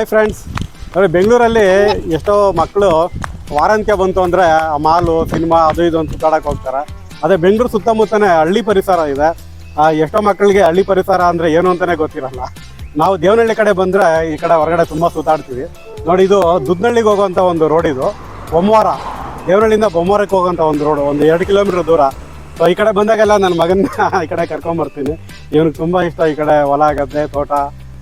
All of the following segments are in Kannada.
ಹಾಯ್ ಫ್ರೆಂಡ್ಸ್ ಅಂದರೆ ಬೆಂಗಳೂರಲ್ಲಿ ಎಷ್ಟೋ ಮಕ್ಕಳು ವಾರಾಂತ್ಯ ಬಂತು ಅಂದರೆ ಮಾಲು ಸಿನಿಮಾ ಅದು ಇದು ಅಂತ ಸುತ್ತಾಡಕ್ಕೆ ಹೋಗ್ತಾರೆ. ಅದೇ ಬೆಂಗಳೂರು ಸುತ್ತಮುತ್ತನೇ ಹಳ್ಳಿ ಪರಿಸರ ಇದೆ. ಆ, ಎಷ್ಟೋ ಮಕ್ಕಳಿಗೆ ಹಳ್ಳಿ ಪರಿಸರ ಅಂದರೆ ಏನು ಅಂತಲೇ ಗೊತ್ತಿರಲ್ಲ. ನಾವು ದೇವನಹಳ್ಳಿ ಕಡೆ ಬಂದರೆ ಈ ಕಡೆ ಹೊರಗಡೆ ತುಂಬ ಸುತ್ತಾಡ್ತೀವಿ. ನೋಡಿ ಇದು ದುದ್ನಳ್ಳಿಗೆ ಹೋಗುವಂಥ ಒಂದು ರೋಡ್ ಇದು. ಬೊಮ್ಮವಾರ ದೇವನಹಳ್ಳಿಯಿಂದ ಬೊಮ್ಮವಾರಕ್ಕೆ ಹೋಗುವಂಥ ಒಂದು ರೋಡ್ ಒಂದು ಎರಡು ಕಿಲೋಮೀಟರ್ ದೂರ. ಸೊ ಈ ಕಡೆ ಬಂದಾಗೆಲ್ಲ ನನ್ನ ಮಗನ ಈ ಕಡೆ ಕರ್ಕೊಂಬರ್ತೀನಿ. ಇವನಿಗೆ ತುಂಬ ಇಷ್ಟ ಈ ಕಡೆ ಹೊಲ ಗದ್ದೆ ತೋಟ.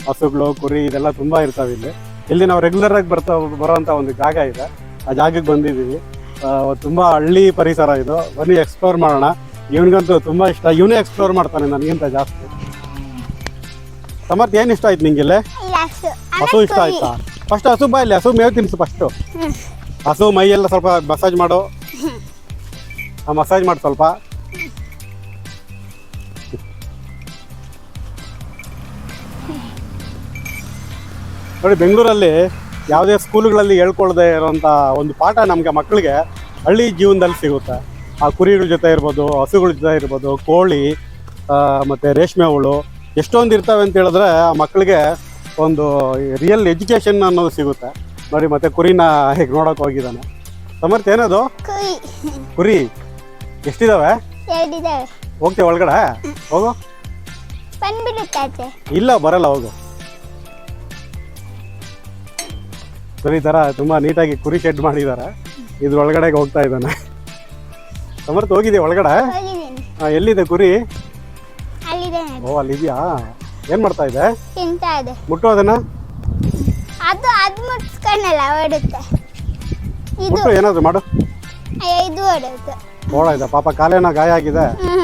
ಹಸುಗಳು ಕುರಿ ಇದೆಲ್ಲ ತುಂಬ ಇರ್ತಾವೆ ಇಲ್ಲಿ. ಇಲ್ಲಿ ನಾವು ರೆಗ್ಯುಲರ್ ಆಗಿ ಬರ್ತಾ ಬರುವಂತ ಒಂದು ಜಾಗ ಇದೆ. ಆ ಜಾಗಕ್ಕೆ ಬಂದಿದ್ದೀವಿ. ತುಂಬಾ ಹಳ್ಳಿ ಪರಿಸರ ಇದು. ಬನ್ನಿ ಎಕ್ಸ್ಪ್ಲೋರ್ ಮಾಡೋಣ. ಇವನಿಗಂತೂ ತುಂಬ ಇಷ್ಟ. ಇವನೇ ಎಕ್ಸ್ಪ್ಲೋರ್ ಮಾಡ್ತಾನೆ ನನಗಿಂತ ಜಾಸ್ತಿ. ಸಮರ್ಥ ಏನು ಇಷ್ಟ ಆಯ್ತು ನಿಂಗೆಲ್ಲೇ ಹಸು. ಇಷ್ಟ ಆಯ್ತಾ? ಫಸ್ಟ್ ಹಸು ಬಾ ಇಲ್ಲಿ. ಹಸು ಮೇವು ತಿನ್ಸು ಫಸ್ಟು ಹಸು ಮೈಯೆಲ್ಲ ಸ್ವಲ್ಪ ಮಸಾಜ್ ಮಾಡು. ಆ ಮಸಾಜ್ ಮಾಡಿ ಸ್ವಲ್ಪ. ನೋಡಿ ಬೆಂಗಳೂರಲ್ಲಿ ಯಾವುದೇ ಸ್ಕೂಲ್ಗಳಲ್ಲಿ ಹೇಳ್ಕೊಳ್ದೆ ಇರೋಂಥ ಒಂದು ಪಾಠ ನಮಗೆ ಮಕ್ಕಳಿಗೆ ಹಳ್ಳಿ ಜೀವನದಲ್ಲಿ ಸಿಗುತ್ತೆ. ಆ ಕುರಿಗಳ ಜೊತೆ ಇರ್ಬೋದು ಹಸುಗಳ ಜೊತೆ ಇರ್ಬೋದು ಕೋಳಿ ಮತ್ತು ರೇಷ್ಮೆ ಹುಳು ಎಷ್ಟೊಂದು ಇರ್ತವೆ ಅಂತ ಹೇಳಿದ್ರೆ ಆ ಮಕ್ಕಳಿಗೆ ಒಂದು ರಿಯಲ್ ಎಜುಕೇಷನ್ ಅನ್ನೋದು ಸಿಗುತ್ತೆ. ನೋಡಿ ಮತ್ತೆ ಕುರಿನ ಹೇಗೆ ನೋಡೋಕೆ ಹೋಗಿದ್ದಾನೆ. ಸಮರ್ಥ ಏನದು? ಕುರಿ. ಎಷ್ಟಿದಾವೆ? ಹೋಗ್ತೇವೆ ಒಳಗಡೆ. ಹೋಗು. ಇಲ್ಲ ಬರಲ್ಲ ಹೋಗು. ಸರಿ ಈ ಥರ ತುಂಬ ನೀಟಾಗಿ ಕುರಿ ಶೆಡ್ ಮಾಡಿದ್ದಾರೆ ಇದ್ರ ಒಳಗಡೆಗೆ ಹೋಗ್ತಾ ಇದ್ದಾನೆ. ಸಮರ್ಥ ಹೋಗಿದ್ಯಾ ಒಳಗಡೆ? ಆ, ಎಲ್ಲಿದೆ ಕುರಿ? ಓ ಅಲ್ಲಿದ್ಯಾ? ಏನು ಮಾಡ್ತಾ ಇದೆ? ತಿಂತಾ ಇದೆ. ಮುಟ್ಟು ಅದನ್ನ? ಅದು ಅದು ಮುಟ್ಸ್ಕೊಂಡಲ್ಲ ಓಡುತ್ತೆ. ಇದು. ಮುಟ್ಟು ಏನಾದ್ರು ಮಾಡು. ಇದು ಓಡುತ್ತೆ. ಪಾಪ ಕಾಲೇನ ಗಾಯ ಆಗಿದೆ. ಹಾ.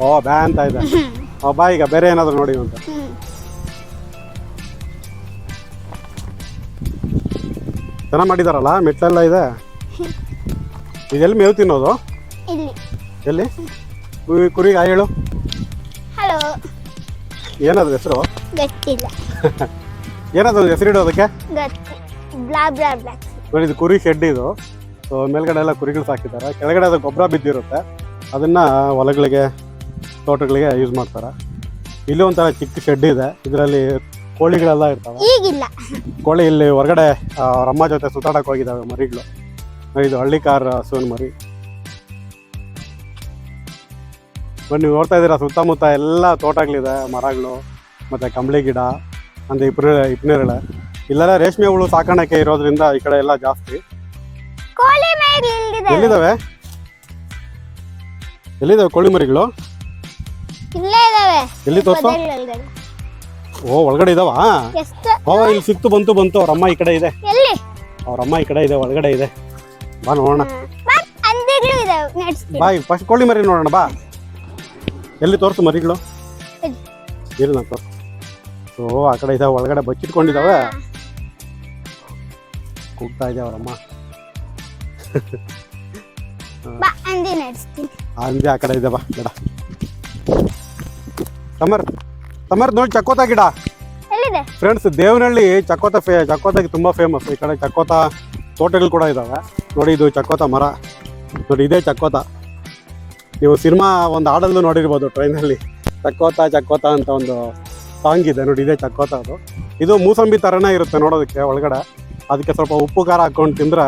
ಓ ಬ್ಯಾ ಅಂತ ಇದೆ. ಆ, ಬಾ ಈಗ ಬೇರೆ ಏನಾದ್ರು ನೋಡಿ ಅಂತ. ಚೆನ್ನಾಗಿ ಮಾಡಿದಾರಲ್ಲ? ಮೆಟ್ಲೆಲ್ಲ ಇದೆ? ಇದೆಲ್ಲಿ ಮೇವು ತಿನ್ನೋದು? ಇಲ್ಲಿ. ಎಲ್ಲಿ? ಕುರಿ- ಕುರಿಗೆ ಆ ಹೇಳು. ಹಲೋ. ಏನದು ಹೆಸರು? ಗೊತ್ತಿಲ್ಲ. ಏನದು ಹೆಸರಿಡೋದಕ್ಕೆ ಅದಕ್ಕೆ? ಬ್ಲಾ ಬ್ಲಾ ಬ್ಲಾಕ್ ನೋಡಿ ಇದು ಕುರಿ ಶೆಡ್ ಇದು. ಸೊ ಮೇಲ್ಗಡೆ ಎಲ್ಲ ಕುರಿಗಳು ಸಾಕಿದ್ದಾರೆ. ಕೆಳಗಡೆ ಅದು ಗೊಬ್ಬರ ಬಿದ್ದಿರುತ್ತೆ. ಅದನ್ನ ಹೊಲಗಳಿಗೆ ತೋಟಗಳಿಗೆ ಯೂಸ್ ಮಾಡ್ತಾರೆ. ಇಲ್ಲಿ ಒಂಥರ ಚಿಕ್ಕ ಶೆಡ್ ಇದೆ. ಇದರಲ್ಲಿ ಕೋಳಿಗಳೆಲ್ಲ ಇರ್ತಾವೆ. ಈಗಿಲ್ಲ. ಕೋಳಿ ಇಲ್ಲಿ ಹೊರಗಡೆ ರಮ್ಮ ಅಮ್ಮ ಜೊತೆ ಸುತ್ತಾಡಕ್ಕೆ ಹೋಗಿದ್ದಾವೆ ಮರಿಗಳು. ಇದು ಹಳ್ಳಿ ಕಾರ್ ಸೋನ್ ಮರಿ. ಬಟ್ ನೀವು ನೋಡ್ತಾ ಇದ್ದೀರಾ ಸುತ್ತಮುತ್ತ ಎಲ್ಲ ತೋಟಗಳಿದೆ ಮರಗಳು ಮತ್ತು ಕಂಬಳಿ ಗಿಡ ಅಂದರೆ ಇಪ್ರ ಇಪ್ನೇರಳೆ ಇಲ್ಲೆಲ್ಲ ರೇಷ್ಮೆ ಹುಳು ಸಾಕಾಣಿಕೆ ಇರೋದ್ರಿಂದ ಈ ಕಡೆ ಎಲ್ಲ ಜಾಸ್ತಿ. ಇಲ್ಲಿದೆ ಎಲ್ಲಿದ್ದಾವೆ ಎಲ್ಲಿದ್ದಾವೆ ಕೋಳಿ ಮರಿಗಳು? ಎಲ್ಲಿ ತೋರ್ಸು. ಓ ಒಳಗಡೆ ಇದ್ದಾವಾ ಎಷ್ಟು? ಓ ಇಲ್ಲಿ ಸಿಕ್ತು ಬಂತು ಬಂತು. ಅವ್ರಮ್ಮ ಈ ಕಡೆ ಇದೆ. ಎಲ್ಲಿ? ಅವ್ರ ಅಮ್ಮ ಈ ಕಡೆ ಇದೆ ಒಳಗಡೆ ಇದೆ. ಬಾ ನೋಡೋಣ. ಮತ್ ಅಂದಿಗಳು ಇದಾವೆ ಬಾ ಫಸ್ಟ್ ಕೋಳಿ ಮರಿ ನೋಡೋಣ ಬಾ. ಎಲ್ಲಿ ತೋರಿಸು ಮರಿಗಳು? ಇಲ್ಲ ಇರು ನಾನು ತೋರ್ಸು ಓ ಆ ಕಡೆ ಇದಾವೆ ಒಳಗಡೆ ಬಚ್ಚಿಟ್ಕೊಂಡಿದ್ದಾವೆ ಕೂಗ್ತಾ ಇದೆ ಅವರಮ್ಮ ಬಾ ಅಂದಿ ನಡೆಸ್ತೀನಿ. ಆ ಕಡೆ ಇದೆ ಬಾ ಬೇಡ. ಸಮರ್. ಸಮರ್ ನೋಡಿ ಚಕೋತ ಗಿಡ. ಎಲ್ಲಿದೆ? ಫ್ರೆಂಡ್ಸ್ ದೇವನಹಳ್ಳಿ ಚಕೋತ ಫೇ ಚಕ್ಕೋತಾಗಿ ತುಂಬ ಫೇಮಸ್ ಈ ಕಡೆ ಚಕೋತ ತೋಟಗಳು ಕೂಡ ಇದ್ದಾವೆ ನೋಡಿ ಇದು ಚಕೋತ ಮರ. ನೋಡಿ ಇದೇ ಚಕೋತ ನೀವು ಸಿನಿಮಾ ಒಂದು ಹಾಡಲ್ಲೂ ನೋಡಿರ್ಬೋದು ಟ್ರೈನಲ್ಲಿ. ಚಕೋತ ಚಕೋತ ಅಂತ ಒಂದು ಸಾಂಗ್ ಇದೆ. ನೋಡಿ ಇದೇ ಚಕೋತ ಅದು. ಇದು ಮೂಸಂಬಿ ಥರನೇ ಇರುತ್ತೆ ನೋಡೋದಕ್ಕೆ ಒಳಗಡೆ. ಅದಕ್ಕೆ ಸ್ವಲ್ಪ ಉಪ್ಪು ಖಾರ ಹಾಕ್ಕೊಂಡು ತಿಂದರೆ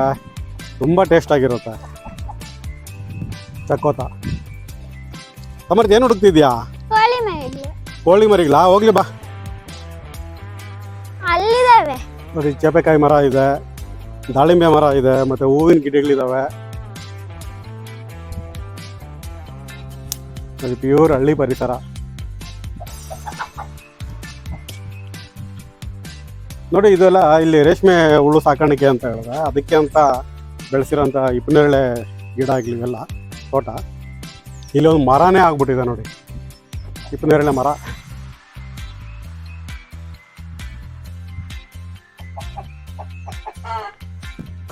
ತುಂಬ ಟೇಸ್ಟ್ ಆಗಿರುತ್ತೆ. ಚಕೋತ ಸಮರ್ಥ ಏನು ಹುಡುಕ್ತಿದ್ಯಾ ಕೋಳಿ ಮರಿಗಳಾ ಹೋಗ್ಲಿ ಬಾ. ಅಲ್ಲಿದಾವೆ ನೋಡಿ ಚೇಪೆಕಾಯಿ ಮರ ಇದೆ ದಾಳಿಂಬೆ ಮರ ಇದೆ ಮತ್ತೆ ಹೂವಿನ ಗಿಡಗಳಿದಾವೆ. ನೋಡಿ ಪ್ಯೂರ್ ಹಳ್ಳಿ ಪರಿಸರ. ನೋಡಿ ಇದೆಲ್ಲ ಇಲ್ಲಿ ರೇಷ್ಮೆ ಹುಳು ಸಾಕಾಣಿಕೆ ಅಂತ ಹೇಳಿದೆ ಅದಕ್ಕೆ ಅಂತ ಬೆಳೆಸಿರೋಂಥ ಇಪ್ಪನೇರಳೆ ಗಿಡ ಆಗಲಿ ಇವೆಲ್ಲ ತೋಟ. ಇಲ್ಲಿ ಒಂದು ಮರನೇ ಆಗ್ಬಿಟ್ಟಿದೆ ನೋಡಿ ಇಪ್ಪನೇರಳೆ ಮರ.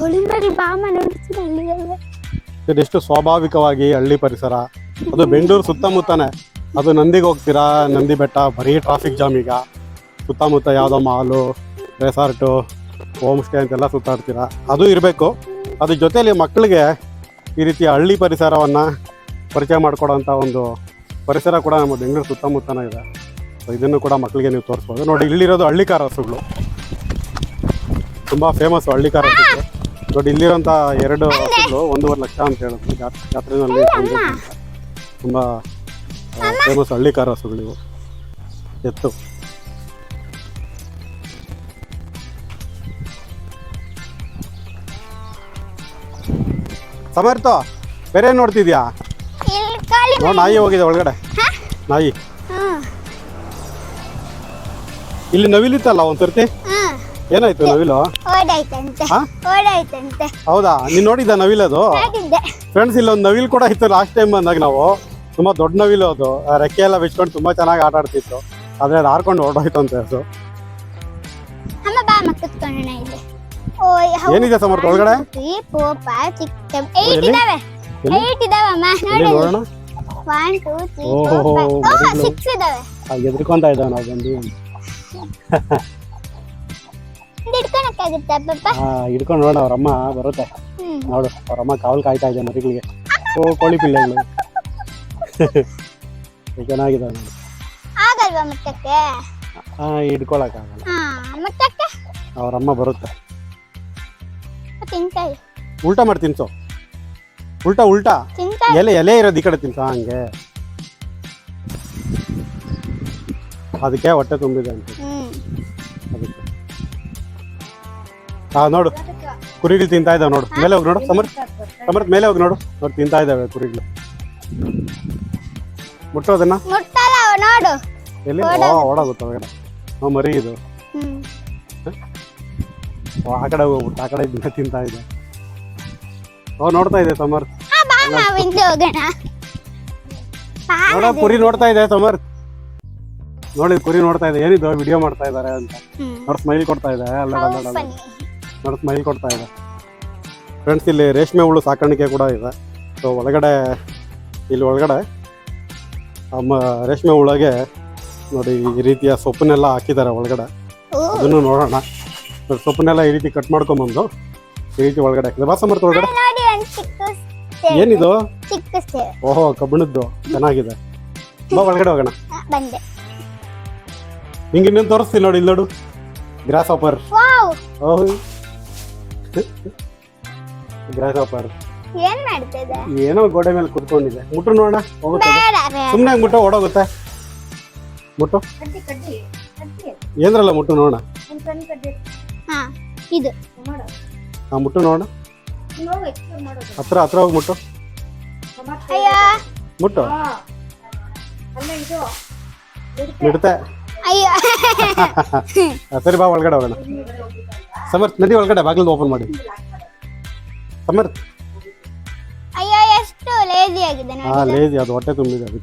ಅಲ್ಲಿದಾವೆ ಇದೆಷ್ಟು ಸ್ವಾಭಾವಿಕವಾಗಿ ಹಳ್ಳಿ ಪರಿಸರ. ಅದು ಬೆಂಗಳೂರು ಸುತ್ತಮುತ್ತನೇ. ಅದು ನಂದಿಗೆ ಹೋಗ್ತೀರಾ? ನಂದಿ ಬೆಟ್ಟ, ಬರೀ ಟ್ರಾಫಿಕ್ ಜಾಮ್ ಈಗ. ಸುತ್ತಮುತ್ತ ಯಾವುದೋ ಮಾಲು ರೆಸಾರ್ಟು ಹೋಮ್ ಸ್ಟೇ ಅಂತೆಲ್ಲ ಸುತ್ತಾಡ್ತೀರಾ? ಅದು ಇರಬೇಕು. ಅದ್ರ ಜೊತೆಯಲ್ಲಿ ಮಕ್ಕಳಿಗೆ ಈ ರೀತಿಯ ಹಳ್ಳಿ ಪರಿಸರವನ್ನು ಪರಿಚಯ ಮಾಡಿಕೊಡೋಂಥ ಒಂದು ಪರಿಸರ ಕೂಡ ನಮ್ಮ ಬೆಂಗಳೂರು ಸುತ್ತಮುತ್ತನೇ ಇದೆ. ಸೊ ಇದನ್ನು ಕೂಡ ಮಕ್ಕಳಿಗೆ ನೀವು ತೋರಿಸ್ಬೋದು. ನೋಡಿ, ಇಲ್ಲಿರೋದು ಹಳ್ಳಿಕಾರ ಹಸುಗಳು ತುಂಬ ಫೇಮಸ್ ಹಳ್ಳಿಕಾರ ಹಸುಗಳು ನೋಡಿ ಇಲ್ಲಿರೋಂಥ ಎರಡು ಹಸುಗಳು ಒಂದೂವರೆ ಲಕ್ಷ ಅಂತ ಹೇಳಿದ್ರು ಜಾತ್ರೆ ಜಾತ್ರೆನಲ್ಲಿ ತುಂಬಾ ಫೇಮಸ್ ಹಳ್ಳಿಕಾರ ಹಸುಗಳು ಇವು. ಎತ್ತು. ಸಮರ್ಥ ಬೇರೆ ಏನ್ ನೋಡ್ತಿದ್ಯಾ? ನೋಡ್ ನಾಯಿ ಹೋಗಿದೆ ಒಳಗಡೆ. ನಾಯಿ. ಇಲ್ಲಿ ನವಿಲಿತ್ತಲ್ಲ ಒಂದ್ಸರ್ತಿ ಏನಾಯ್ತು ನವಿಲು? ಓಡಾಯ್ತಂತೆ. ಹಾ? ಓಡಾಯ್ತಂತೆ. ಹೌದಾ? ನೀನ್ ನೋಡಿದ್ದ ನವಿಲ್ ಅದು? ಫ್ರೆಂಡ್ಸ್ ಇಲ್ಲೊಂದು ನವಿಲ್ ಕೂಡ ಇತ್ತು ಲಾಸ್ಟ್ ಟೈಮ್ ಬಂದಾಗ ನಾವು. ತುಂಬಾ ದೊಡ್ಡ ನವಿಲು ಅದು. ಆ ರೆಕ್ಕೆ ಎಲ್ಲ ಬಿಚ್ಕೊಂಡು ತುಂಬಾ ಚೆನ್ನಾಗಿ ಆಟ ಆಡ್ತಿತ್ತು. ಆದ್ರೆ ಅದು ಹಾರ್ಕೊಂಡು ಹೊರಡೋಯ್ತು ಅಂತ ಅದು ಅಮ್ಮ ಬಾ ಅಮ್ಮ ಕುತ್ಕೊಳ್ಳೋಣ ಇಲ್ಲಿ. ಓಯ್ ಹೌದು. ಏನಿದೆ ಸಮರ್ಥ? ಒಳಗಡೆ? ಈ ಪೋಪ ಚಿಕ್ಕ ಏಟ್ ಎಲ್ಲಿ? ಇದಾವೆ. ಎಲ್ಲಿ? ಏಟ್ ಇದಾವಮ್ಮ ಎಲ್ಲಿ ನೋಡಿ ನೋಡೋಣ? ಒನ್ ಟೂ ತ್ರೀ ಓಹೋ, ಫೋರ್ ಫೈವ್ ಮರಿಗಳು. ಸಿಕ್ಸ್ ಇದಾವೆ ಎದ್ರಿಕೊಂತ ಇದ್ದಾವೆ ನಾವು ಬಂದು ಹಿಡ್ಕೊಳಕ್ಕಾಗುತ್ತಾ ಪಪ್ಪ ಹಾ ಹಿಡ್ಕೊಂಡು ನೋಡ ಅವ್ರಮ್ಮ ಬರುತ್ತೆ. ಹ್ಮ್. ನೋಡು ಅವ್ರಮ್ಮ ಕಾವಲ್ ಕಾಯ್ತಾ ಇದೆ ಮರಿಗಳಿಗೆ. ಓ ಕೋಳಿ ಪಿಳ್ಳೆಗಳು ಚೆನ್ನಾಗಿದೆ ನೋಡಿ ಆಗಲ್ವಾ ಮುಟ್ಟಕ್ಕೆ ಹಾ ಹಿಡ್ಕೊಳಕ್ಕಾಗಲ್ಲ. ಹಾ ಮುಟ್ಟಕ್ಕೆ ಅವ್ರಮ್ಮ ಬರುತ್ತೆ. ತಿಂತಾಯಿ ಉಲ್ಟಾ ಮಾಡಿ ತಿನ್ಸು. ಉಲ್ಟಾ ಉಲ್ಟಾ. ತಿಂತಾಯಿ ಎಲೆ ಎಲೆ ಇರೋದು ಈ ಕಡೆ ತಿನ್ಸ ಹಂಗೆ. ಅದಕ್ಕೆ ಹೊಟ್ಟೆ ತುಂಬಿದೆ ಅಂತ. ಹಾ ನೋಡು. ಕುರಿಗಳು ತಿಂತಾ ಇದಾವೆ ನೋಡು. ಮೇಲೆ ಹೋಗಿ ನೋಡು. ಸಮರ್ ಸಮರ್ಥ ಮೇಲೆ ಹೋಗಿ ನೋಡು. ನೋಡಿ ತಿಂತಾ ಇದ್ದಾವೆ ಕುರಿಗಳು. ಮುಟ್ಟೋದನ್ನ ನೋಡು. ಎಲ್ಲಿ? ಓಡೋಗುತ್ತೆ. ಓ ಓಡೋಗುತ್ತೆ ಒಳಗಡೆ ಮರಿ ಇದು. ಓ, ಆ ಕಡೆ ಹೋಗ್ಬಿಟ್ಟು ಆ ಕಡೆ ಇದ್ದ ತಿಂತಾ ಇದೆ ಓ ನೋಡ್ತಾ ಇದೆ ನಾವು ಬಾ ನೋಡ ಕುರಿ ನೋಡ್ತಾ ಇದೆ ಸಮರ್ಥ ನೋಡಿ ಕುರಿ ನೋಡ್ತಾ ಇದೆ. ಏನಿದು? ವಿಡಿಯೋ ಮಾಡ್ತಾ ಇದ್ದಾರೆ ಅಂತ. ಹ್ಮ್. ಸ್ಮೈಲ್ ಕೊಡ್ತಾ ಇದೆ. ಅಲ್ಲ How ಮೈಲ್. ಸ್ಮೈಲ್ ಕೊಡ್ತಾ ಇದೆ. ಫ್ರೆಂಡ್ಸ್ ಇಲ್ಲಿ ರೇಷ್ಮೆ ಹುಳು ಸಾಕಾಣಿಕೆ ಕೂಡ ಇದೆ. ಸೊ ಒಳಗಡೆ ಇಲ್ಲಿ ಒಳಗಡೆ ನಮ್ಮ ರೇಷ್ಮೆ ಹುಳಗೆ ನೋಡಿ ಈ ರೀತಿಯ ಸೊಪ್ಪನ್ನೆಲ್ಲ ಹಾಕಿದ್ದಾರೆ ಒಳಗಡೆ. ಅದನ್ನು ನೋಡೋಣ. ನೋಡಿ, ಸೊಪ್ಪನ್ನೆಲ್ಲ ಈ ರೀತಿ ಕಟ್ ಮಾಡ್ಕೊಂಬಂದು ಈ ರೀತಿ ಒಳಗಡೆ ಹಾಕಿದೆ ಬಾಸ ಒಳಗಡೆ. ಏನಿದು? ಓಹೋ ಕಬ್ಬಿಣದ್ದು. ಚೆನ್ನಾಗಿದೆ. ಬಾ ಒಳಗಡೆ ಹೋಗೋಣ. ಹಿಂಗೆ ಇನ್ನೊಂದು ತೋರಿಸ್ತೀನಿ ನೋಡಿ ಇಲ್ಲಿ ನೋಡು. Grasshopper wow. ಓಹ್ ಗ್ರಾಸ್ ಆಪರ್ ಏನ್ ಮಾಡ್ತಿದೆ ಏನೋ ಗೋಡೆ ಮೇಲೆ ಕುತ್ಕೊಂಡಿದೆ ಮುಟ್ಟು ನೋಡೋಣ ಹೋಗುತ್ತೆ ಸುಮ್ಮನೆ ಮುಟ್ಟು ಓಡೋಗುತ್ತೆ. ಮುಟ್ಟು? ಏನ್ರಲ್ಲ ಮುಟ್ಟು ನೋಡೋಣ? ಹಾ ಇದು. ಆ ಮುಟ್ಟು ನೋಡೋಣ. ಹತ್ರ ಹತ್ರ ಹೋಗಿ ಮುಟ್ಟು. ಅಯ್ಯೋ. ಮುಟ್ಟು? ಬಿಡುತ್ತೆ ಅಯ್ಯೋ. ಸರಿ ಬಾ ಒಳಗಡೆ ಹೋಗೋಣ. ಸಮರ್ಥ ನದಿ ಒಳಗಡೆ ಬಾಗಿಲು ಓಪನ್ ಮಾಡಿ. ಸಮರ್ಥ. ಅಯ್ಯೋ ಎಷ್ಟು ಲೇಜಿ ಆಗಿದೆ ಹಾ ಲೇಜಿ ಅದು ಹೊಟ್ಟೆ ತುಂಬಿದೆ ಅದು.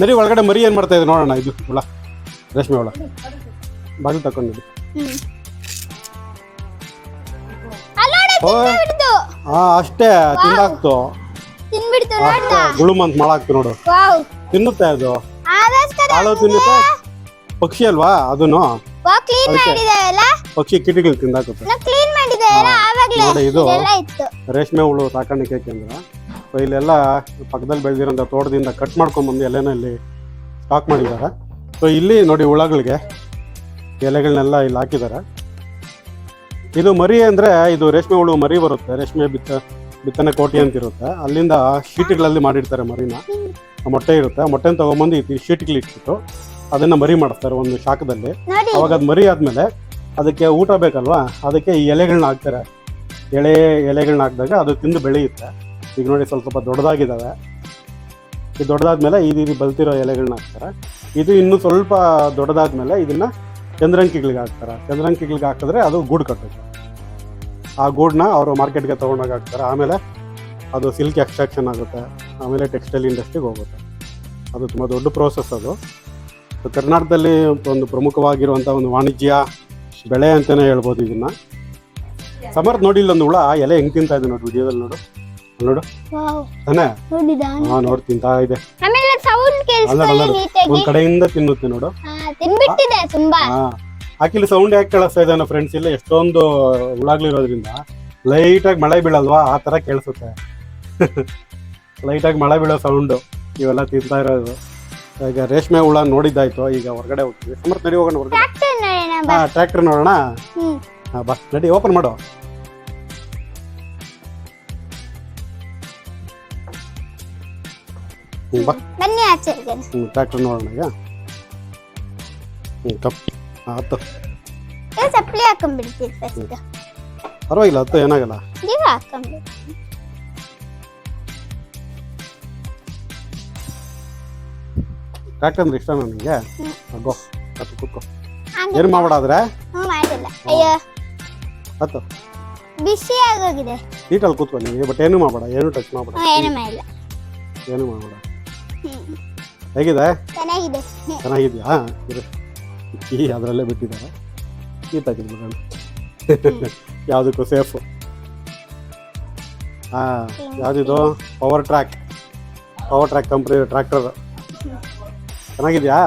ನದಿ ಒಳಗಡೆ ಮರಿ ಏನ್ ಮಾಡ್ತಾ ಇದೆ ನೋಡೋಣ ಇದು ಹುಳ. ರೇಷ್ಮೆ ಹುಳ. ಬಾಗಿಲು ತಕೊಂಡಿದ್ದು ಹಾ ಅಷ್ಟೇ ತಿಂದಾಕ್ತು ತಿನ್ಬಿಡ್ತು ಗುಳುಮ್ ಅಂತ ಮಾಡಾಕ್ತು ನೋಡು. ತಿನ್ನುತ್ತೆ ಅದು ಹಾಳು ಹಾಲು ತಿನ್ನುತ್ತೆ? ಪಕ್ಷಿ ಅಲ್ವಾ? ಅದನ್ನು ಪಕ್ಷಿ ಕಿಟಿಗಳು ತಿಂದಾಕುತ್ತೆ. ನಾವು ಕ್ಲೀನ್ ಮಾಡಿದಾವಲ್ಲ ಆವಾಗ್ಲೇ ನೋಡಿ ಇದು ಇದೆಲ್ಲ ಇತ್ತು. ರೇಷ್ಮೆ ಹುಳು ಸಾಕಾಣಿಕೆ ಕೇಂದ್ರ. ಸೊ ಇಲ್ಲೆಲ್ಲ ಪಕ್ಕದಲ್ಲಿ ಬೆಳೆದಿರೋಂಥ ತೋಟದಿಂದ ಕಟ್ ಮಾಡ್ಕೊಂಡ್ಬಂದು ಎಲೆನ ಇಲ್ಲಿ ಸ್ಟಾಕ್ ಮಾಡಿದ್ದಾರೆ. ಸೊ ಇಲ್ಲಿ ನೋಡಿ ಹುಳಗಳಿಗೆ ಎಲೆಗಳನ್ನೆಲ್ಲ ಇಲ್ಲಿ ಹಾಕಿದ್ದಾರೆ. ಇದು ಮರಿ ಅಂದರೆ ಇದು ರೇಷ್ಮೆ ಹುಳು ಮರಿ ಬರುತ್ತೆ. ರೇಷ್ಮೆ ಬಿತ್ತ ಬಿತ್ತನೆ ಕೋಟಿ ಅಂತ ಇರುತ್ತೆ. ಅಲ್ಲಿಂದ ಶೀಟ್ಗಳಲ್ಲಿ ಮಾಡಿರ್ತಾರೆ ಮರಿನ. ಮೊಟ್ಟೆ ಇರುತ್ತೆ. ಮೊಟ್ಟೆ ಮೊಟ್ಟೆನ ತೊಗೊಂಬಂದು ಈ ಶೀಟ್ಗಳು ಇಟ್ಬಿಟ್ಟು ಅದನ್ನು ಮರಿ ಮಾಡಿಸ್ತಾರೆ ಒಂದು ಶಾಖದಲ್ಲಿ. ಅವಾಗ ಅದು ಮರಿ ಆದ್ಮೇಲೆ ಅದಕ್ಕೆ ಊಟ ಬೇಕಲ್ವಾ? ಅದಕ್ಕೆ ಈ ಎಲೆಗಳನ್ನ ಹಾಕ್ತಾರೆ. ಎಳೆ ಎಲೆಗಳನ್ನ ಹಾಕಿದಾಗ ಅದು ತಿಂದು ಬೆಳೆಯುತ್ತೆ. ಈಗ ನೋಡಿ ಸ್ವಲ್ಪ ಸ್ವಲ್ಪ ದೊಡ್ಡದಾಗಿದ್ದಾವೆ ಇದು ದೊಡ್ಡದಾದ್ಮೇಲೆ ಈ ರೀತಿ ಬಲ್ತಿರೋ ಎಲೆಗಳನ್ನ ಹಾಕ್ತಾರೆ. ಇದು ಇನ್ನೂ ಸ್ವಲ್ಪ ದೊಡ್ಡದಾದ್ಮೇಲೆ ಇದನ್ನ ಚಂದ್ರಂಕಿಗಳಿಗೆ ಹಾಕ್ತಾರೆ. ಚಂದ್ರಂಕಿಗಳಿಗೆ ಹಾಕಿದ್ರೆ ಅದು ಗೂಡು ಕಟ್ಟುತ್ತೆ. ಆ ಗೂಡನ್ನ ಅವರು ಮಾರ್ಕೆಟ್ಗೆ ತೊಗೊಂಡೋಗಿ ಹಾಕ್ತಾರೆ. ಆಮೇಲೆ ಅದು ಸಿಲ್ಕ್ ಎಕ್ಸ್ಟ್ರಾಕ್ಷನ್ ಆಗುತ್ತೆ. ಆಮೇಲೆ ಟೆಕ್ಸ್ಟೈಲ್ ಇಂಡಸ್ಟ್ರಿಗೆ ಹೋಗುತ್ತೆ. ಅದು ತುಂಬ ದೊಡ್ಡ ಪ್ರೋಸೆಸ್ ಅದು. ಕರ್ನಾಟಕದಲ್ಲಿ ಒಂದು ಪ್ರಮುಖವಾಗಿರುವಂಥ ಒಂದು ವಾಣಿಜ್ಯ ಬೆಳೆ ಅಂತಲೇ ಹೇಳ್ಬೋದು ಇದನ್ನು. ಸಮರ್ಥ ನೋಡಿ ಇಲ್ಲೊಂದು ಹುಳ ಎಲೆ ಹೆಂಗೆ ತಿಂತಾ ಇದೆ ನೋಡಿ ವಿಡಿಯೋದಲ್ಲಿ ನೋಡು. ನೋಡು. ತಾನೇ? ಹಾ ನೋಡಿ ತಿಂತಾ ಇದೆ. ಒಂದ್ ಕಡೆಯಿಂದ ತಿನ್ನುತ್ತೆ ನೋಡು. ಹಾ, ಆಕಿಲಿ ಸೌಂಡ್ ಯಾಕೆ ಕೇಳಿಸ್ತಾ ಇದೆ ಫ್ರೆಂಡ್ಸ್ ಇಲ್ಲ ಎಷ್ಟೊಂದು ಹುಳಾಗ್ಲಿರೋದ್ರಿಂದ ಲೈಟಾಗಿ ಮಳೆ ಬೀಳಲ್ವಾ? ಆ ತರ ಕೇಳಿಸುತ್ತೆ. ಲೈಟಾಗಿ ಮಳೆ ಬೀಳೋ ಸೌಂಡು ಇವೆಲ್ಲ ತಿಂತಾ ಇರೋದು. ಈಗ ರೇಷ್ಮೆ ಹುಳ ನೋಡಿದ್ದಾಯ್ತು ಈಗ ಹೊರಗಡೆ ಹೋಗ್ತೀವಿ. ಸಮರ್ಥ ನಡಿ ಹೋಗೋಣ ಹೊರಗಡೆ. ಟ್ರ್ಯಾಕ್ಟರ್ ನೋಡೋಣ ಬಸ್ ಹಾಂ ಟ್ರ್ಯಾಕ್ಟರ್ ನೋಡೋಣ? ಹಾಂ ಬಾ. ನಡಿ ಓಪನ್ ಮಾಡು. ಬಾ. ಹ್ಞೂ ಟ್ರ್ಯಾಕ್ಟರ್ ನೋಡೋಣ ಈಗ. ಹ್ಞೂ ಕಪ್ ಹಾಂ ಸಪ್ಲಿ ಹಾಕೊಂಡ್ಬಿಡ್ತೀವಿ ಪರವಾಗಿಲ್ಲ ಹತ್ತು ಏನಾಗಲ್ಲ. ನೀವು ಹಾಕೊಂಡ್ಬಿಡಿ ಟ್ರ್ಯಾಕ್ಟರ್ ಅಂದ್ರೆ ಇಷ್ಟ ನನಗೆ. ಗೋ ಹತ್ತು ಕೂತ್ಕೋ. ಏನು ಮಾಡ್ಬಿಡಾದ್ರೆ? ಹ್ಞೂ ಮಾಡಿಲ್ಲ ಅಯ್ಯೋ. ಹತ್ತು. ಬಿಸಿ ಆಗೋಗಿದೆ. ಸೀಟಲ್ಲಿ ಕೂತ್ಕೊ ನೀವು ಬಟ್ ಏನು ಮಾಡಬೇಡ ಏನು ಟಚ್ ಮಾಡಬೇಡ. ಹ್ಞೂ ಏನು ಮಾಡಿಲ್ಲ. ಏನು ಮಾಡಬೇಡ. ಹೇಗಿದೆ? ಚೆನ್ನಾಗಿದೆ. ಚೆನ್ನಾಗಿದೆಯಾ? ಇರು. ಕೀ ಅದರಲ್ಲೇ ಬಿಟ್ಟಿದ್ದಾರೆ. ಕೀ ತೆಗೆದು ಬಿಡೋಣ. ಯಾವುದಕ್ಕೂ ಸೇಫು ಹಾಂ ಯಾವುದಿದು? Power track power track company tractor ಚೆನ್ನಾಗಿದ್ಯಾ?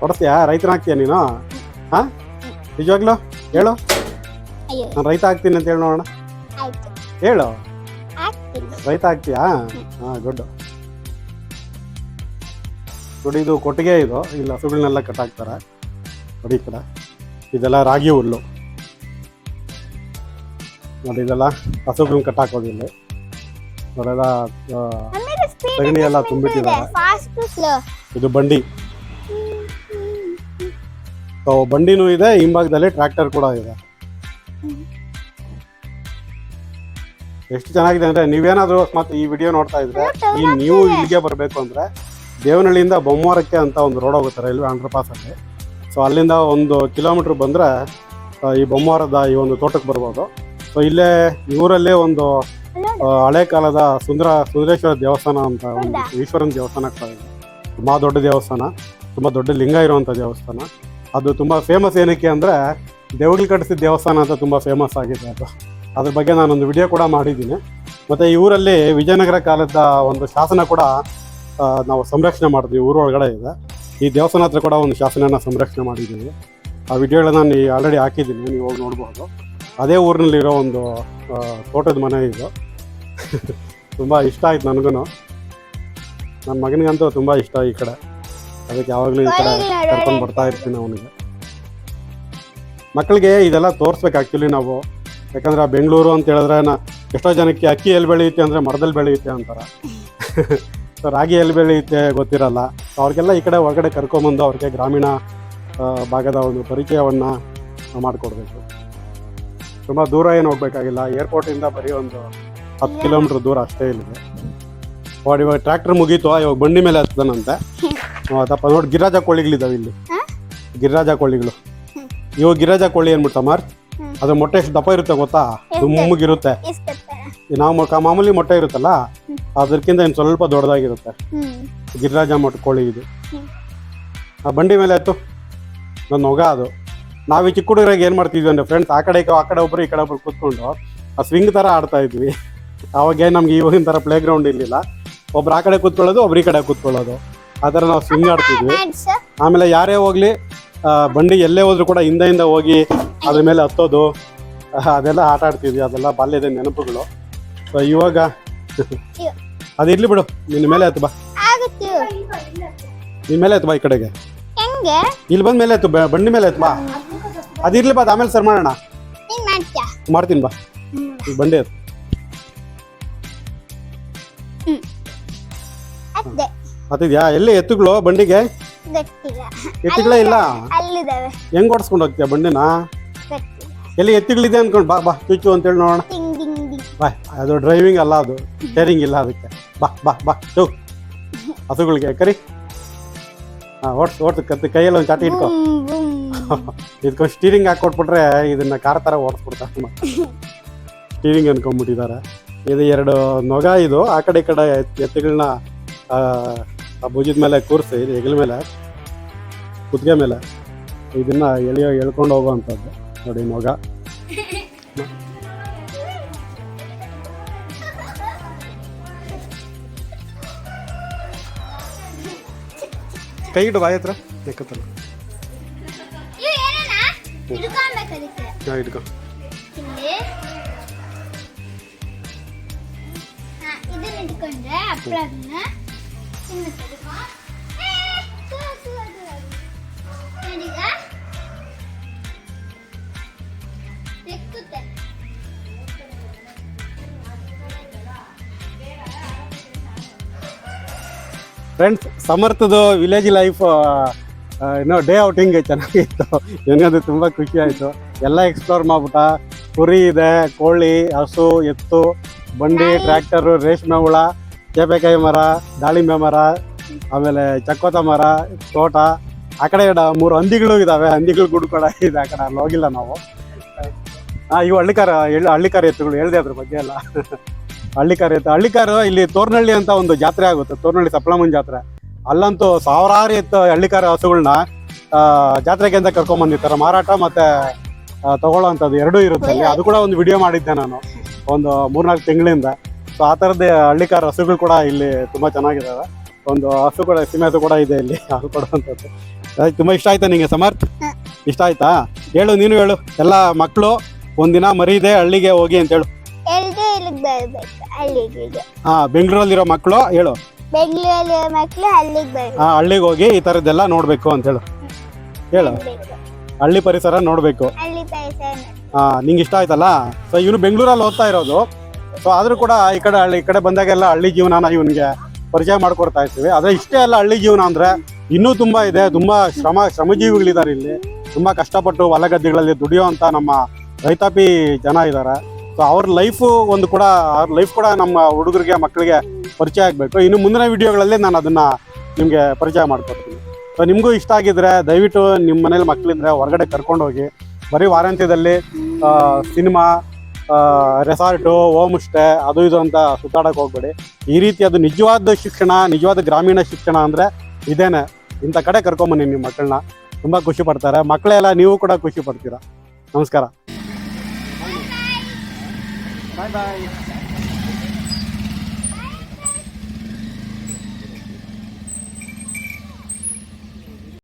ಕೊಡ್ತೀಯಾ? ರೈತನ ರೈತನಾಗ್ತೀಯ ನೀನು? ಹಾ? ನಿಜವಾಗ್ಲೂ? ಹೇಳು. ನಾನು ರೈತ ಆಗ್ತೀನಿ ಅಂತ ಹೇಳಿ ನೋಡೋಣ. ಹೇಳು. ರೈತ ಆಗ್ತೀಯಾ ಹಾಂ ಗುಡ್. ನೋಡಿ ಇದು ಕೊಟ್ಟಿಗೆ ಇದು. ಇಲ್ಲಿ ಹಸುಗಳನ್ನೆಲ್ಲ ಕಟ್ಟಾಕ್ತಾರೆ. ನೋಡಿ ಈ ಕಡೆ. ಇದೆಲ್ಲ ರಾಗಿ ಹುಲ್ಲು. ನೋಡಿ ಇದೆಲ್ಲ ಹಸುಗಳನ್ನ ಕಟ್ ಇಲ್ಲಿ. ಆಮೇಲೆ ಸ್ಪೀಡ್ ಸಗಣಿ ಎಲ್ಲ ತುಂಬಿಟ್ಟಿದ್ದಾರೆ. ಇದು ಬಂಡಿ. ಸೊ ಬಂಡಿನೂ ಇದೆ ಹಿಂಭಾಗದಲ್ಲಿ ಟ್ರ್ಯಾಕ್ಟರ್ ಕೂಡ ಇದೆ. ಎಷ್ಟು ಚೆನ್ನಾಗಿದೆ ಅಂದ್ರೆ ನೀವೇನಾದ್ರೂ ಮತ್ತೆ ಈ ವಿಡಿಯೋ ನೋಡ್ತಾ ಇದ್ರೆ ಈ ನೀವು ಇಲ್ಲಿಗೆ ಬರಬೇಕು ಅಂದ್ರೆ ದೇವನಹಳ್ಳಿಯಿಂದ ಬೊಮ್ಮಾರಕ್ಕೆ ಅಂತ ಒಂದು ರೋಡ್ ಹೋಗುತ್ತೆ ರೈಲ್ವೆ ಅಂಡರ್ ಪಾಸ್ ಅಲ್ಲಿ. ಸೊ ಅಲ್ಲಿಂದ ಒಂದು ಕಿಲೋಮೀಟರ್ ಬಂದ್ರೆ ಈ ಬೊಮ್ಮಾರದ ಈ ಒಂದು ತೋಟಕ್ಕೆ ಬರ್ಬೋದು. ಸೊ ಇಲ್ಲೇ ಊರಲ್ಲೇ ಒಂದು ಹಳೆ ಕಾಲದ ಸುಂದರ ಸುಂದರೇಶ್ವರ ದೇವಸ್ಥಾನ ಅಂತ ಒಂದು ಈಶ್ವರನ ದೇವಸ್ಥಾನ ಕೂಡ ಇದೆ ತುಂಬಾ ದೊಡ್ಡ ದೇವಸ್ಥಾನ, ತುಂಬ ದೊಡ್ಡ ಲಿಂಗ ಇರುವಂಥ ದೇವಸ್ಥಾನ. ಅದು ತುಂಬ ಫೇಮಸ್ ಏನಕ್ಕೆ ಅಂದರೆ ದೇವಗಳು ಕಟ್ಟಿಸಿದ ದೇವಸ್ಥಾನ ಅಂತ ತುಂಬ ಫೇಮಸ್ ಆಗಿದೆ ಅದು. ಅದ್ರ ಬಗ್ಗೆ ನಾನೊಂದು ವಿಡಿಯೋ ಕೂಡ ಮಾಡಿದ್ದೀನಿ. ಮತ್ತು ಈ ಊರಲ್ಲಿ ವಿಜಯನಗರ ಕಾಲದ ಒಂದು ಶಾಸನ ಕೂಡ ನಾವು ಸಂರಕ್ಷಣೆ ಮಾಡಿದ್ವಿ ಊರೊಳಗಡೆ ಇದೆ. ಈ ದೇವಸ್ಥಾನ ಹತ್ರ ಕೂಡ ಒಂದು ಶಾಸನನ ಸಂರಕ್ಷಣೆ ಮಾಡಿದ್ದೀವಿ. ಆ ವಿಡಿಯೋಗಳನ್ನ ನಾನು ಆಲ್ರೆಡಿ ಹಾಕಿದ್ದೀನಿ, ನೀವು ಹೋಗಿ ನೋಡ್ಬೋದು. ಅದೇ ಊರಿನಲ್ಲಿರೋ ಒಂದು ತೋಟದ ಮನೆ ಇದು. ತುಂಬ ಇಷ್ಟ ಆಯ್ತು ನನಗೂ ನನ್ನ ಮಗನಿಗಂತೂ ತುಂಬ ಇಷ್ಟ ಈ ಕಡೆ. ಅದಕ್ಕೆ ಯಾವಾಗಲೂ ಈ ಕಡೆ ಕರ್ಕೊಂಡು ಬರ್ತಾ ಇರ್ತೀನಿ ಅವನಿಗೆ. ಮಕ್ಕಳಿಗೆ ಇದೆಲ್ಲ ತೋರಿಸ್ಬೇಕು ಆ್ಯಕ್ಚುಲಿ ನಾವು. ಯಾಕಂದ್ರೆ ಬೆಂಗಳೂರು ಅಂತ ಹೇಳಿದ್ರೆ ನಾ ಎಷ್ಟೋ ಜನಕ್ಕೆ ಅಕ್ಕಿ ಎಲ್ಲಿ ಬೆಳೆಯುತ್ತೆ ಅಂದರೆ ಮರದಲ್ಲಿ ಬೆಳೆಯುತ್ತೆ ಅಂತಾರೆ. ಸೊ ರಾಗಿ ಎಲ್ಲಿ ಬೆಳೆಯುತ್ತೆ ಗೊತ್ತಿರಲ್ಲ. ಸೊ ಅವ್ರಿಗೆಲ್ಲ ಈ ಕಡೆ ಹೊರಗಡೆ ಕರ್ಕೊಂಬಂದು ಅವ್ರಿಗೆ ಗ್ರಾಮೀಣ ಭಾಗದ ಒಂದು ಪರಿಚಯವನ್ನು ಮಾಡಿಕೊಡ್ಬೇಕು. ತುಂಬ ದೂರ ಏನು ಹೋಗ್ಬೇಕಾಗಿಲ್ಲ. ಏರ್ಪೋರ್ಟಿಂದ ಬರೀ ಒಂದು ಹತ್ತು ಕಿಲೋಮೀಟ್ರ್ ದೂರ ಅಷ್ಟೇ ಇಲ್ಲಿದೆ ನೋಡಿ ಇವಾಗ ಟ್ರ್ಯಾಕ್ಟರ್ ಮುಗೀತು ಇವಾಗ ಬಂಡಿ ಮೇಲೆ ಹತ್ತದನಂತೆ ಅದಪ್ಪ ನೋಡಿ ಗಿರಿರಾಜ ಕೋಳಿಗಳಿದಾವೆ ಇಲ್ಲಿ? ಗಿರಿರಾಜ ಕೋಳಿಗಳು. ಇವಾಗ ಗಿರಾಜ ಕೋಳಿ ಏನ್ಬಿಟ್ಟ ಮಾರ್. ಅದು ಮೊಟ್ಟೆ ಎಷ್ಟು ದಪ್ಪ ಇರುತ್ತೆ ಗೊತ್ತಾ? ಈ ನಾವು ಮಾಮೂಲಿ ಮೊಟ್ಟೆ ಇರುತ್ತಲ್ಲ ಅದಕ್ಕಿಂತ ಇನ್ನು ಸ್ವಲ್ಪ ದೊಡ್ಡದಾಗಿರುತ್ತೆ. ಗಿರಿರಾಜ ಮೊಟ್ಟೆ ಕೋಳಿ ಇದು. ಆ ಬಂಡಿ ಮೇಲೆ ಆಯ್ತು ನನ್ನ ಹೊಗ ಅದು. ನಾವು ಈ ಚಿಕ್ಕ ಹುಡುಗರಾಗ ಏನು ಮಾಡ್ತಿದ್ವಿ ಅಂದ್ರೆ ಫ್ರೆಂಡ್ಸ್ ಆ ಕಡೆ ಆ ಕಡೆ ಒಬ್ರು ಈ ಕಡೆ ಒಬ್ರು ಕೂತ್ಕೊಂಡು ಆ ಸ್ವಿಂಗ್ ಥರ ಆಡ್ತಾ ಇದ್ವಿ. ಅವಾಗೇನು ನಮ್ಗೆ ಇವಾಗಿನ ಥರ ಪ್ಲೇ ಗ್ರೌಂಡ್ ಇರಲಿಲ್ಲ. ಒಬ್ರು ಆ ಕಡೆ ಕೂತ್ಕೊಳ್ಳೋದು ಒಬ್ರು ಈ ಕಡೆ ಕೂತ್ಕೊಳ್ಳೋದು. ಆ ಥರ ನಾವು ಸ್ವಿಂಗ್ ಆಡ್ತಿದ್ವಿ. ಆಮೇಲೆ ಯಾರೇ ಹೋಗ್ಲಿ ಬಂಡಿ ಎಲ್ಲೇ ಹೋದ್ರು ಕೂಡ ಹಿಂದೆ ಹಿಂದೆ ಹೋಗಿ ಅದ್ರ ಮೇಲೆ ಹತ್ತೋದು ಅದೆಲ್ಲ ಆಟ ಆಡ್ತಿದ್ವಿ. ಅದೆಲ್ಲ ಬಾಲ್ಯದ ನೆನಪುಗಳು. ಸೊ ಇವಾಗ ಅದಿರ್ಲಿ ಬಿಡು. ನಿನ್ನ ಮೇಲೆ ಆಯ್ತು ಬಾ. ನಿನ್ನ ಮೇಲೆ ಆಯ್ತು ಬಾ ಈ ಕಡೆಗೆ. ಇಲ್ಲಿ ಬಂದ ಮೇಲೆ ಆಯ್ತು ಬಂಡಿ ಮೇಲೆ ಆಯ್ತು ಬಾ. ಅದಿರ್ಲಿ ಬಾ ಅದ್ ಆಮೇಲೆ ಸರ್ ಮಾಡೋಣ. ಮಾಡ್ತೀನಿ ಬಾ. ಬಂಡಿ ಆಯ್ತು. ಅದೇ ಹತ್ತಿದ್ಯಾ ಎಲ್ಲಿ ಎತ್ತುಗಳು ಬಂಡಿಗೆ? ಗೊತ್ತಿಲ್ಲ ಎತ್ತುಗಳೇ ಇಲ್ಲ? ಹೆಂಗ್ ಓಡಿಸ್ಕೊಂಡು ಹೋಗ್ತೀಯ ಬಂಡಿನ? ಗೊತ್ತಿಲ್ಲ ಎಲ್ಲಿ ಎತ್ತುಗಳಿದೆ ಅನ್ಕೊಂಡು ಬಾ ಬಾ ಚುಚ್ಚು ಅಂತೇಳಿ ನೋಡೋಣ. ಟಿಂಗ್ ಬಾ ಅದು ಡ್ರೈವಿಂಗ್ ಅಲ್ಲ ಅದು. ಸ್ಟೇರಿಂಗ್ ಇಲ್ಲ ಅದಕ್ಕೆ. ಬಾ ಬಾ ಬಾ ಚೌ ಹಸುಗಳಿಗೆ ಕರಿ. ಹಾಂ ಓಡ್ಸ್ ಓಡ್ತು ಕತ್ತಿ ಕೈಯಲ್ಲಿ ಒಂದು ಚಾಟಿ ಇಟ್ಕೊ. ಬೂಮ್ ಸ್ಟೀರಿಂಗ್ ಹಾಕೊಟ್ಬಿಟ್ರೆ ಇದನ್ನ ಕಾರ್ ಥರ ಓಡಿಸ್ಬಿಡ್ತಾರೆ ಸ್ಟೀರಿಂಗ್ ಅನ್ಕೊಂಡ್ಬಿಟ್ಟಿದ್ದಾರೆ ಇದು ಎರಡು ನೊಗ ಇದು. ಆ ಕಡೆ ಈ ಕಡೆ ಎತ್- ಎತ್ತುಗಳನ್ನ ಆ, ಭುಜದ ಮೇಲೆ ಕೂರಿಸಿ ಹೆಗಲ ಮೇಲೆ ಕುತ್ತಿಗೆ ಮೇಲೆ ಇದನ್ನ ಎಳೆಯೋ ಎಳ್ಕೊಂಡು ಹೋಗುವಂಥದ್ದು. ನೋಡಿ ಮಗ. ಕೈ ಇಡು ಬಾಯಿ ಹತ್ರ. ಲೆಕ್ಕತ್ತಲ್ಲ ಇವು ಏನೇನ ಅದಕ್ಕೆ. ಹಾ, ಇಟ್ಕೊ ಇದನ್ನ ಇಟ್ಕೊಂಡ್ರೆ ಫ್ರೆಂಡ್ಸ್ ಸಮರ್ಥದ್ದು ವಿಲೇಜ್ ಲೈಫ್ ಇನ್ನೋ ಡೇ ಔಟಿಂಗ್ ಚೆನ್ನಾಗಿತ್ತು. ಏನಾದ್ರು ತುಂಬ ಖುಷಿ ಆಯಿತು. ಎಲ್ಲ ಎಕ್ಸ್ಪ್ಲೋರ್ ಮಾಡ್ಬಿಟ್ಟ. ಕುರಿ ಇದೆ ಕೋಳಿ ಹಸು ಎತ್ತು ಬಂಡಿ ಟ್ರ್ಯಾಕ್ಟರು ರೇಷ್ಮೆ ಹುಳ. ಚೇಪೆಕಾಯಿ ಮರ, ದಾಳಿಂಬೆ ಮರ, ಆಮೇಲೆ ಚಕ್ಕೋತ ಮರ, ತೋಟ, ಆ ಕಡೆ ಮೂರು ಹಂದಿಗಳು ಇದ್ದಾವೆ ಹಂದಿಗಳು ಗುಡ್ ಕೂಡ ಇದೆ ಆ ಕಡೆ. ಅಲ್ಲಿ ಹೋಗಿಲ್ಲ ನಾವು. ಹಾಂ ಇವು ಹಳ್ಳಿಕಾರ ಹಳ್ಳಿಕಾರ ಎತ್ತುಗಳು. ಹೇಳಿದೆ ಅದ್ರ ಬಗ್ಗೆ ಎಲ್ಲ. ಹಳ್ಳಿಕಾರ ಎತ್ತು. ಹಳ್ಳಿಕಾರ ಇಲ್ಲಿ ತೋರ್ನಹಳ್ಳಿ ಅಂತ ಒಂದು ಜಾತ್ರೆ ಆಗುತ್ತೆ. ತೋರ್ನಹಳ್ಳಿ ಸಪ್ಲಮನ್ ಜಾತ್ರೆ. ಅಲ್ಲಂತೂ ಸಾವಿರಾರು ಎತ್ತು ಹಳ್ಳಿಕಾರ ಹಸುಗಳನ್ನ ಜಾತ್ರೆಗೆ ಅಂತ ಕರ್ಕೊಂಬಂದಿರ್ತಾರೆ ಮಾರಾಟ ಮತ್ತೆ ತಗೊಳ್ಳೋ ಅಂಥದ್ದು ಎರಡೂ ಇರುತ್ತೆ ಅಲ್ಲಿ. ಅದು ಕೂಡ ಒಂದು ವಿಡಿಯೋ ಮಾಡಿದ್ದೆ ನಾನು. ಒಂದು ಮೂರ್ನಾಲ್ಕು ತಿಂಗಳಿಂದ. ಸೊ ಆ ಥರದ ಹಳ್ಳಿಕಾರ ಹಸುಗಳು ಕೂಡ ಇಲ್ಲಿ ತುಂಬ ಚೆನ್ನಾಗಿದ್ದಾವೆ ಒಂದು ಹಸು ಕೂಡ ಸೀಮೆ ಹಸು ಕೂಡ ಇದೆ ಇಲ್ಲಿ ಹಾಲು ಕೊಡುವಂಥದ್ದು. ತುಂಬಾ ಇಷ್ಟ ಆಯ್ತಾ ನಿಂಗೆ ಸಮರ್ಥ್? ಇಷ್ಟ ಆಯ್ತಾ? ಹೇಳು ನೀನು ಹೇಳು. ಎಲ್ಲ ಮಕ್ಕಳು ಒಂದಿನ ಮರಿ ಇದೆ ಹಳ್ಳಿಗೆ ಹೋಗಿ ಅಂತ ಹೇಳು. ಹಳ್ಳಿಗೆ ಹಾ ಬೆಂಗಳೂರಲ್ಲಿರೋ ಮಕ್ಕಳು ಹೇಳು. ಬೆಂಗಳೂರಲ್ಲಿ ಮಕ್ಕಳು ಅಲ್ಲಿಗೆ ಬರ್ಬೇಕು. ಹಾ ಹಳ್ಳಿಗೆ ಹೋಗಿ ಈ ಥರದ್ದೆಲ್ಲ ನೋಡಬೇಕು ಅಂತ ಹೇಳು. ಹೇಳು. ಹಳ್ಳಿ ಪರಿಸರ ನೋಡಬೇಕು. ಹಾ ನಿಂಗೆ ಇಷ್ಟ ಆಯ್ತಲ್ಲ? ಸೊ ಇವನು ಬೆಂಗಳೂರಲ್ಲಿ ಓದ್ತಾ ಇರೋದು. ಸೊ ಆದರೂ ಕೂಡ ಈ ಕಡೆ ಹಳ್ಳಿ ಈ ಕಡೆ ಬಂದಾಗೆಲ್ಲ ಹಳ್ಳಿ ಜೀವನನ ಇವನಿಗೆ ಪರಿಚಯ ಮಾಡ್ಕೊಡ್ತಾ ಇರ್ತೀವಿ. ಆದರೆ ಇಷ್ಟೇ ಅಲ್ಲ ಹಳ್ಳಿ ಜೀವನ ಅಂದರೆ ಇನ್ನೂ ತುಂಬಾ ಇದೆ. ತುಂಬಾ ಶ್ರಮ ಶ್ರಮಜೀವಿಗಳಿದ್ದಾರೆ ಇಲ್ಲಿ. ತುಂಬಾ ಕಷ್ಟಪಟ್ಟು ಹೊಲ ಗದ್ದೆಗಳಲ್ಲಿ ದುಡಿಯುವಂತ ನಮ್ಮ ರೈತಾಪಿ ಜನ ಇದ್ದಾರೆ ಸೊ ಅವ್ರ ಲೈಫು ಒಂದು ಕೂಡ ಅವ್ರ ಲೈಫ್ ಕೂಡ ನಮ್ಮ ಹುಡುಗರಿಗೆ, ಮಕ್ಕಳಿಗೆ ಪರಿಚಯ ಆಗಬೇಕು. ಇನ್ನು ಮುಂದಿನ ವಿಡಿಯೋಗಳಲ್ಲಿ ನಾನು ಅದನ್ನ ನಿಮಗೆ ಪರಿಚಯ ಮಾಡ್ಕೊಡ್ತೀನಿ. ಸೊ ನಿಮಗೂ ಇಷ್ಟ ಆಗಿದ್ರೆ ದಯವಿಟ್ಟು ನಿಮ್ಮ ಮನೇಲಿ ಮಕ್ಕಳಿದ್ರೆ ಹೊರಗಡೆ ಕರ್ಕೊಂಡು ಹೋಗಿ ಬರೀ ವಾರಾಂತ್ಯದಲ್ಲಿ ಸಿನಿಮಾ ರೆಸಾರ್ಟು ಹೋಮ್ ಸ್ಟೇ ಅದು ಇದು ಅಂತ ಸುತ್ತಾಡಕ್ಕೆ ಹೋಗ್ಬೇಡಿ. ಈ ರೀತಿ ಅದು ನಿಜವಾದ ಶಿಕ್ಷಣ ನಿಜವಾದ ಗ್ರಾಮೀಣ ಶಿಕ್ಷಣ ಅಂದರೆ ಇದೇನೆ. ಇಂಥ ಕಡೆ ಕರ್ಕೊಂಬನ್ನಿ ನಿಮ್ಮ ಮಕ್ಕಳನ್ನ ತುಂಬ ಖುಷಿ ಪಡ್ತಾರೆ. ಮಕ್ಕಳೆಲ್ಲ ನೀವು ಕೂಡ ಖುಷಿ ಪಡ್ತೀರಾ. ನಮಸ್ಕಾರ. ಬಾಯ್ ಬಾಯ್